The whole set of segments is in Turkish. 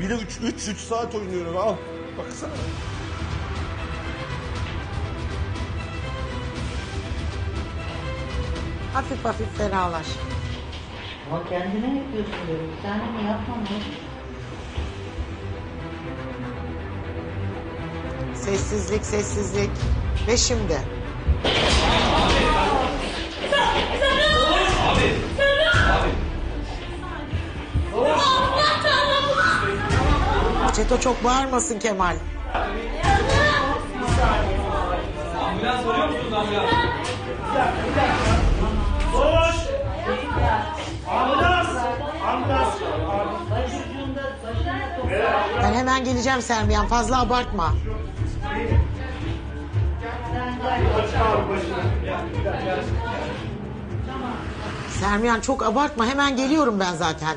Bir de 3 3 3 saat oynuyorum al. Baksana. Hafif hafif ferahlaş. Ama kendine yapıyorsun böyle. Bir tane mi yapmam mı? Sessizlik, sessizlik. Ve şimdi. Çeto çok bağırmasın Kemal. Ben hemen geleceğim Sermiyan. Fazla abartma. Sermiyan çok abartma. Hemen geliyorum ben zaten.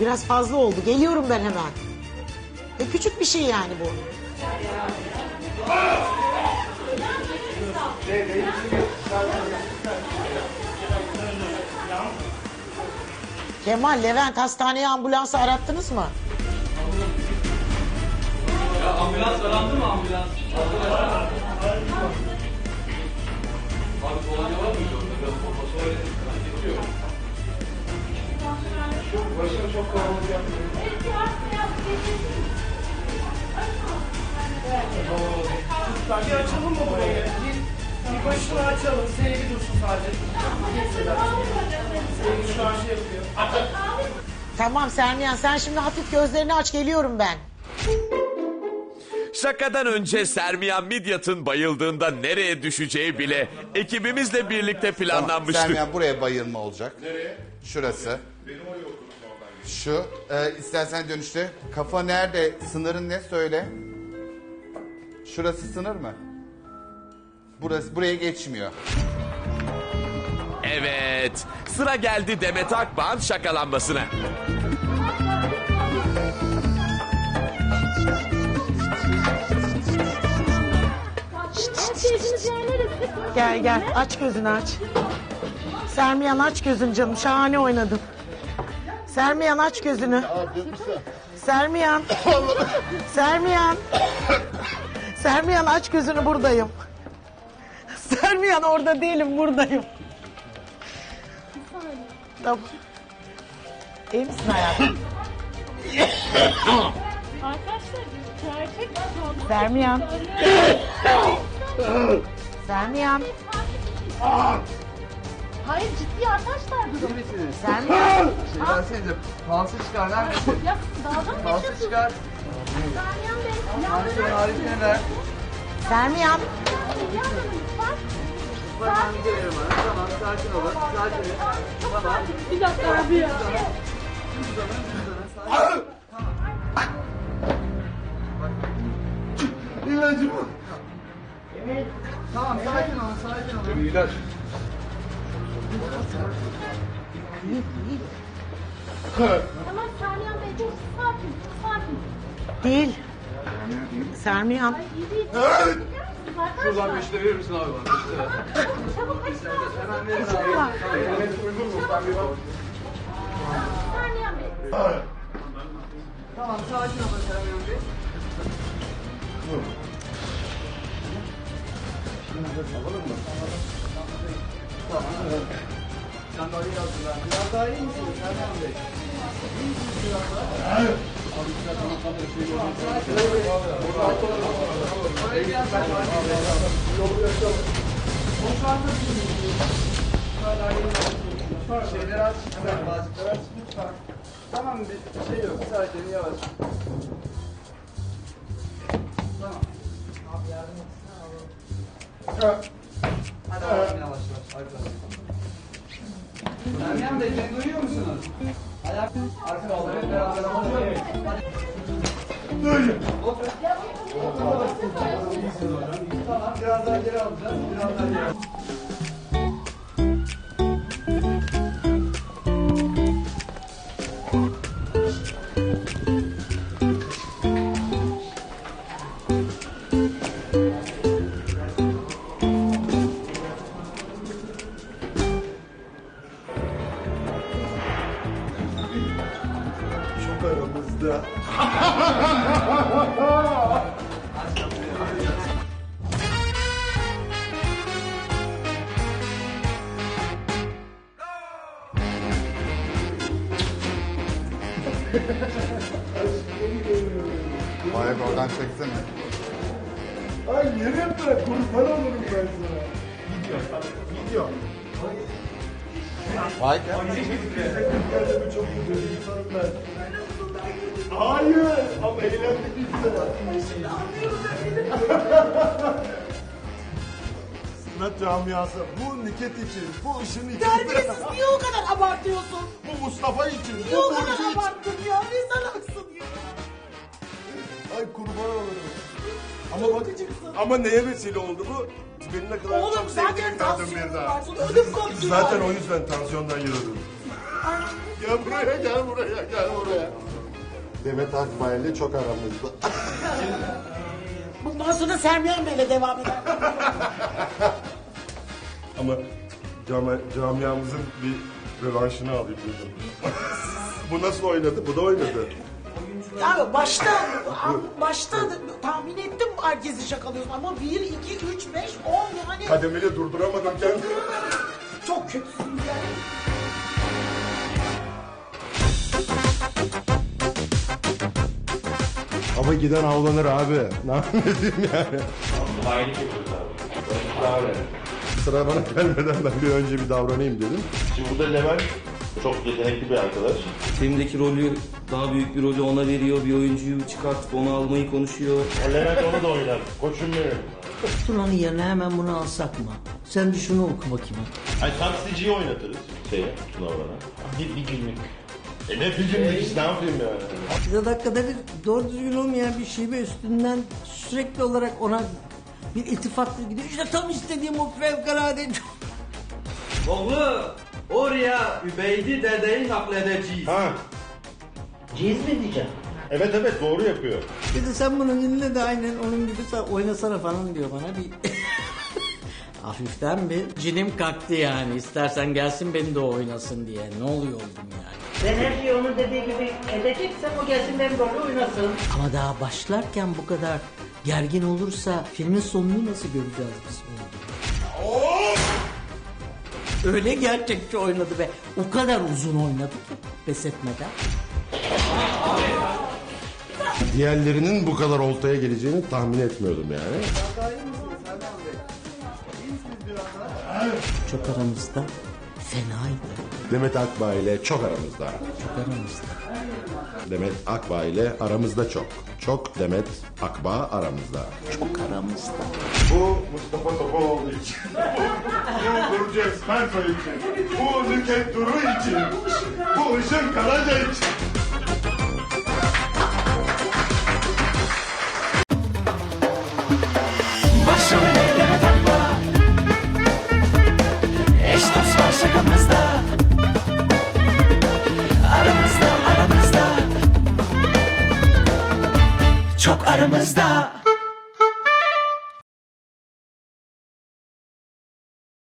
Biraz fazla oldu. Geliyorum ben hemen. E küçük bir şey yani bu. Kemal, Levent hastaneye ambulansı arattınız mı? Ambulans arandı mı ambulans? Abi kolonya var mıydı geçiyor. Bir açalım mı burayı? Bir, bir başını açalım. Sevgi dursun sadece. Sevgi şu an şey yapıyor. Tamam Sermiyan sen şimdi hafif gözlerini aç geliyorum ben. Şakadan önce Sermiyan Midyat'ın bayıldığında nereye düşeceği bile ekibimizle birlikte planlanmıştı. Sermiyan buraya bayılma olacak. Nereye? Şurası. Şu. E, istersen dönüşte. Kafa nerede? Sınırın ne söyle. Şurası sınır mı? Burası buraya geçmiyor. Evet, sıra geldi Demet Akbağ'ın şakalanmasına. Gel gel aç gözünü aç. Sermiyan aç gözünü canım şahane oynadın. Sermiyan aç gözünü. Sermiyan. Sermiyan. Sermiyan aç gözünü buradayım. Sermiyan orada değilim buradayım. Tamam. İyi misin hayatım? Arkadaşlar? Sermiyan. Sermiyan. Hayır ciddi arkadaşlar durum. Sermiyan. Versenize. Falsı çıkar. Neredesin? Ya dalga mı geçiyorsun? çıkar. Sermiyan Bey. Böyle haricine ver. Sermiyan. bana. Tamam sakin olun. Sakin olun. Tamam. Bir dakika abi ya. İlacım. Tamam sakin olun. Sakin olun. İlaç. Tamam Sermiyan Bey dur sakin sakin. Değil. Sermiyan. İyi değil. Şuradan Şuradan beşte verir misin abi bana? Beşte. Çabuk açın. Hemen verin abi. Evet uygun mu? Ben bir bak. Sermiyan Bey. Tamam sakin olun Sermiyan Bey. Tamam. evet. Sandalyeyi hazırlan. Biraz daha iyi misiniz Sermiyan Bey? İyi misiniz biraz daha? Abi bir dakika, tamam, tamam, şey Yolu yapalım. Boşaltın şimdi. Şeyleri aç, hemen bazıkları aç lütfen. Tamam bir şey yok, sakin yavaş. Hadi alalım yavaş yavaş. Arkadaşlar. Meryem Bey beni duyuyor musunuz? Ayak arka kaldırın beraber alalım. Hadi. Otur. Biraz daha geri alacağız. Biraz daha geri alacağız. Ayak oradan çeksene. Ay nereye bırak? Kurban olurum ben sana. Video. Vay. Kendimi çok üzüldüm insanım ben. Hayır ama eğlendik biz de. Sanat camiası bu Niket için, bu ışın için, Terbiyesiz niye o kadar abartıyorsun? Bu Mustafa için. Niye Bu o Burcu kadar için. abarttın ya? Ne salaksın ya? Ay kurban olurum. Ama bak, ama neye vesile oldu bu? Beni ne kadar Oğlum çok zaten sevdiğini gördüm bir daha. var. Sonra ödüm koptu. Zaten o yüzden tansiyondan yürüdüm. gel buraya, gel buraya, gel buraya. Demet Akbay'la çok aramızda. Bundan sonra Sermiyan Bey'le devam eder. Ama cami, camiamızın bir rövanşını alayım dedim. bu nasıl oynadı? Bu da oynadı. Ya başta başta tahmin ettim herkesi şakalıyorsun ama 1, 2, 3, 5, 10 yani Kademeli durduramadım kendimi. çok kötüsün yani. Ama giden avlanır abi. Ne yapayım yani? Sıra bana gelmeden ben bir önce bir davranayım dedim. Şimdi burada Levent çok yetenekli bir arkadaş. Filmdeki rolü daha büyük bir rolü ona veriyor. Bir oyuncuyu çıkartıp onu almayı konuşuyor. O Levent onu da oynar. Koçum benim. Tuna'nın yerine hemen bunu alsak mı? Sen de şunu oku bakayım. Ay taksiciyi oynatırız şeye, Tuna. Bir, bir günlük. E ne bir günlük iş ne yapayım yani? Bize dakikada bir doğru düzgün olmayan bir şive üstünden sürekli olarak ona bir iltifatla gidiyor. İşte tam istediğim o fevkalade Oğlu oraya Übeydi dedeyi nakledeceğiz. Ha, Ciz mi diyeceğim? evet evet doğru yapıyor. Bir de sen bunun önüne de aynen onun gibi sen oynasana falan diyor bana bir... Hafiften bir cinim kalktı yani. İstersen gelsin beni de oynasın diye. Ne oluyor oldum yani. Ben her şeyi onun dediği gibi edeceksem o gelsin benim rolü oynasın. Ama daha başlarken bu kadar gergin olursa filmin sonunu nasıl göreceğiz biz Öyle gerçekçi oynadı ve o kadar uzun oynadı ki pes etmeden. Diğerlerinin bu kadar oltaya geleceğini tahmin etmiyordum yani. Çok aramızda fenaydı. Demet Akbay ile çok aramızda. Çok aramızda. Demet Akbay ile aramızda çok. Çok Demet Akbağ aramızda. Çok aramızda. Bu Mustafa Topaloğlu için. Bu Burcu Esmersoy için. Bu Nüket Duru için. Bu Işın Karaca için.